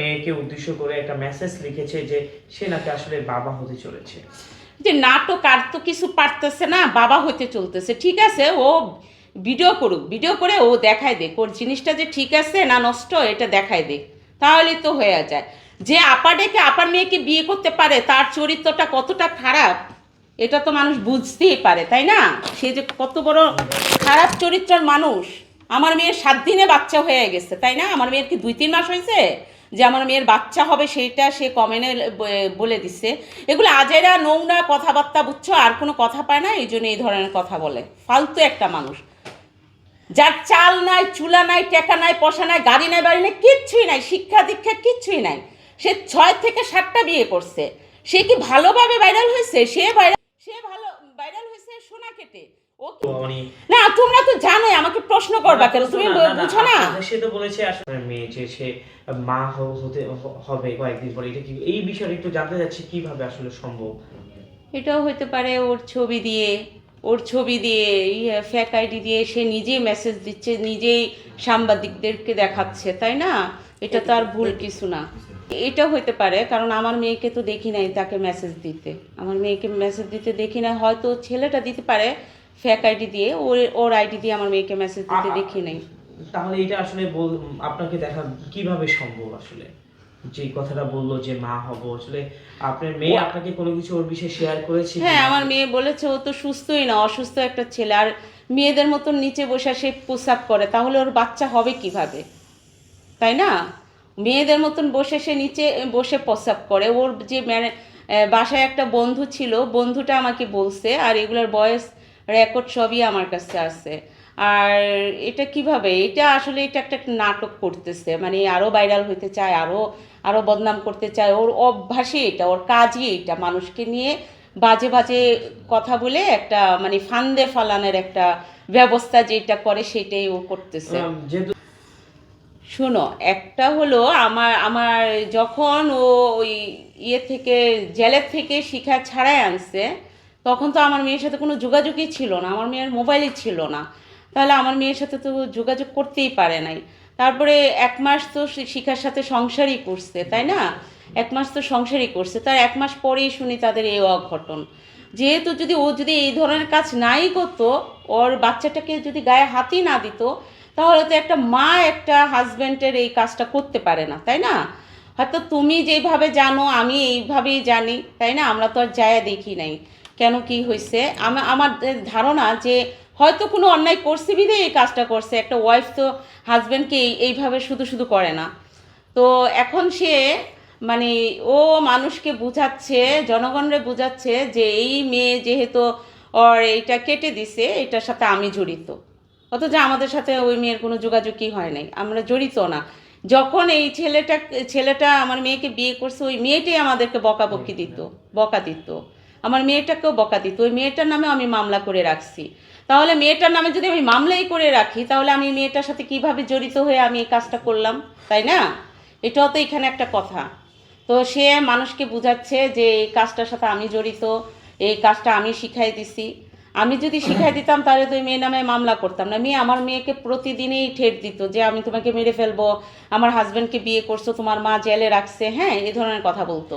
মেয়েকে উদ্দেশ্য করে একটা মেসেজ লিখেছে যে সে নাকি আসলে বাবা হতে চলেছে। যে নাটক আর তো কিছু পারতেছে না, বাবা হইতে চলতেছে। ঠিক আছে, ও ভিডিও করুক ভিডিও করে ও দেখায় দেখ ওর জিনিসটা যে ঠিক আছে না নষ্ট, এটা দেখায় দেখ তাহলেই তো হয়ে যায়। যে আপা ডেকে আপার মেয়েকে বিয়ে করতে পারে, তার চরিত্রটা কতটা খারাপ, এটা তো মানুষ বুঝতেই পারে, তাই না? সে যে কত বড় খারাপ চরিত্রের মানুষ। আমার মেয়ের সাত দিনে বাচ্চা হয়ে গেছে, তাই না? আমার মেয়ের কি দুই তিন মাস হয়েছে? যে আমার মেয়ের বাচ্চা হবে সেইটা সে কমেনে বলে দিচ্ছে এগুলো আজেরা নোংরা কথাবার্তা, বুঝছ? আর কোনো কথা পায় না, এই জন্য এই ধরনের কথা বলে। ফালতু একটা মানুষ। যার চাল নাই, চুলা নাই, টেকা নাই, পয়সা নাই, গাড়ি নাই, বাড়ি নাই, কিচ্ছুই নাই, শিক্ষা দীক্ষা কিচ্ছুই নাই। সে ছয় থেকে সাতটা বিয়ে করছে। সে কি ভালোভাবে ভাইরাল হয়েছে? সে ভাইরাল সে ভালো ভাইরাল হয়েছে সোনা কেটে। না তোমরা তো জানোই আমাকে প্রশ্ন করবা কেন? তুমি বুঝো না? সে তো বলেছে আসলে মেয়ে যে সে মা হতে হবে কয়েকদিন পরে। এটা কি এই বিষয়ে একটু জানতে চাচ্ছি কীভাবে আসলে সম্ভব? এটাও হতে পারে ওর ছবি দিয়ে ওর ছবি দিয়ে ফ্যাক আইডি দিয়ে সে নিজেই মেসেজ দিচ্ছে নিজেই সাংবাদিকদেরকে দেখাচ্ছে তাই না? এটা তো আর ভুল কিছু না। এটা হতে পারে কারণ আমার মেয়েকে তো দেখি নাই তাকে মেসেজ দিতে। আমার মেয়েকে মেসেজ দিতে দেখি না হয়তো ছেলেটা দিতে পারে ফ্যাক আইডি দিয়ে ওর ওর আইডি দিয়ে আমার মেয়েকে মেসেজ দিতে দেখি নাই। তাহলে এটা আসলে বল আপনাকে দেখা কীভাবে সম্ভব আসলে? যে কথাটা বলল যে মা হব আসলে আপনার মেয়ে আপনাকে কোনো কিছু ওর বিষয়ে শেয়ার করেছে হ্যাঁ আমার মেয়ে বলেছে ও তো সুস্থই না অসুস্থ একটা ছেলে। আর মেয়েদের মতন নিচে বসে সে পোশাক করে তাহলে ওর বাচ্চা হবে কীভাবে? তাই না? মেয়েদের মতন বসে সে নিচে বসে প্রস্রাব করে ওর যে মানে বাসায় একটা বন্ধু ছিল বন্ধুটা আমাকে বলছে আর এগুলোর বয়স রেকর্ড সবই আমার কাছে আছে। আর এটা কীভাবে? এটা আসলে এটা একটা নাটক করতেছে মানে আরও ভাইরাল হইতে চায় আরও আরও বদনাম করতে চায়। ওর অভ্যাসই এটা ওর কাজই এটা। মানুষকে নিয়ে বাজে বাজে কথা বলে একটা মানে ফান্দে ফালানোর একটা ব্যবস্থা যেটা করে সেটাই ও করতেছে। শোনো একটা হলো আমার আমার যখন ও ওই ইয়ে থেকে জেলের থেকে শিখা ছাড়াই আনছে তখন তো আমার মেয়ের সাথে কোনো যোগাযোগই ছিল না, আমার মেয়ের মোবাইলই ছিল না। তাহলে আমার মেয়ের সাথে তো যোগাযোগ করতেই পারে নাই। তারপরে এক মাস তো শিখার সাথে সংসারই করছে, তাই না? এক মাস তো সংসারই করছে, তার এক মাস পরেই শুনি তাদের এই অঘটন। যেহেতু যদি ও যদি এই ধরনের কাজ নাই করতো, ওর বাচ্চাটাকে যদি গায়ে হাতই না দিত, তাহলে তো একটা মা একটা হাজব্যান্ডের এই কাজটা করতে পারে না, তাই না? হয়তো তুমি যেভাবে জানো, আমি এইভাবেই জানি, তাই না? আমরা তো আর যায় দেখি নাই। কেন কি হয়েছে আমা- আমার ধারণা যে হয়তো কোনো অন্যায় করছে বিধে এই কাজটা করছে। একটা ওয়াইফ তো হাজব্যান্ডকে এইভাবে শুধু শুধু করে না। তো এখন সে মানে ও মানুষকে বুঝাচ্ছে, জনগণরে বুঝাচ্ছে যে এই মেয়ে যেহেতু ওর এইটা কেটে দিছে, এটার সাথে আমি জড়িত। অথচ আমাদের সাথে ওই মেয়ের কোনো যোগাযোগই হয় নাই। আমরা জড়িত না। যখন এই ছেলেটা ছেলেটা আমার মেয়েকে বিয়ে করছে, ওই মেয়েটাই আমাদেরকে বকাবকি দিত, বকা দিত। আমার মেয়েটাকেও বকা দিত, ওই মেয়েটার নামে আমি মামলা করে রাখছি। তাহলে মেয়েটার নামে যদি আমি মামলাই করে রাখি, তাহলে আমি মেয়েটার সাথে কীভাবে জড়িত হয়ে আমি এই কাজটা করলাম, তাই না? এটাও তো এখানে একটা কথা। তো সে মানুষকে বুঝাচ্ছে যে এই কাজটার সাথে আমি জড়িত, এই কাজটা আমি শিখাই দিছি। আমি যদি শিখাই দিতাম, তাহলে তো মেয়ে নামে মামলা করতাম না। মেয়ে আমার মেয়েকে প্রতিদিনই ঠেট দিত যে আমি তোমাকে মেরে ফেলব, আমার হাজব্যান্ডকে বিয়ে করছ, তোমার মা জেলে রাখছে হ্যাঁ এই ধরনের কথা বলতো।